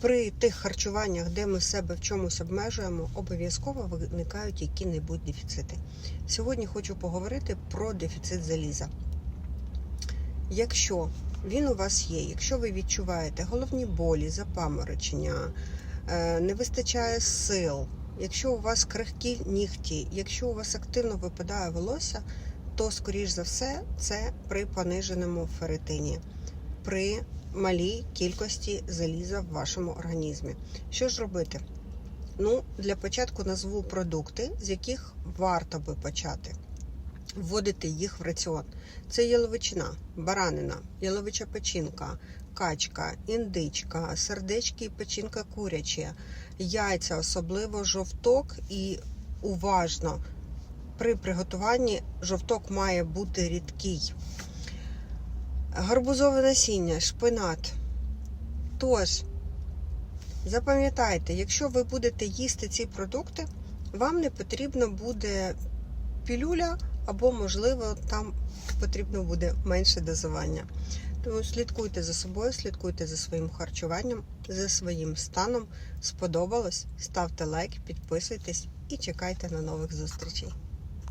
при тих харчуваннях, де ми себе в чомусь обмежуємо, обов'язково виникають які-небудь дефіцити. Сьогодні хочу поговорити про дефіцит заліза. Якщо він у вас є, якщо ви відчуваєте головні болі, запаморочення, е, не вистачає сил, якщо у вас крихкі нігті, якщо у вас активно випадає волосся, то, скоріш за все, це при пониженому ферритині, при малій кількості заліза в вашому організмі. Що ж робити? Ну, для початку назву продукти, з яких варто би почати вводити їх в раціон. Це яловичина, баранина, яловича печінка, качка, індичка, сердечки і печінка куряча, яйця, особливо жовток і уважно. При приготуванні жовток має бути рідкий. Гарбузове насіння, шпинат. Тож, запам'ятайте, якщо ви будете їсти ці продукти, вам не потрібно буде пілюля, або, можливо, там потрібно буде менше дозування. Тому слідкуйте за собою, слідкуйте за своїм харчуванням, за своїм станом. Сподобалось? Ставте лайк, підписуйтесь і чекайте на нових зустрічей.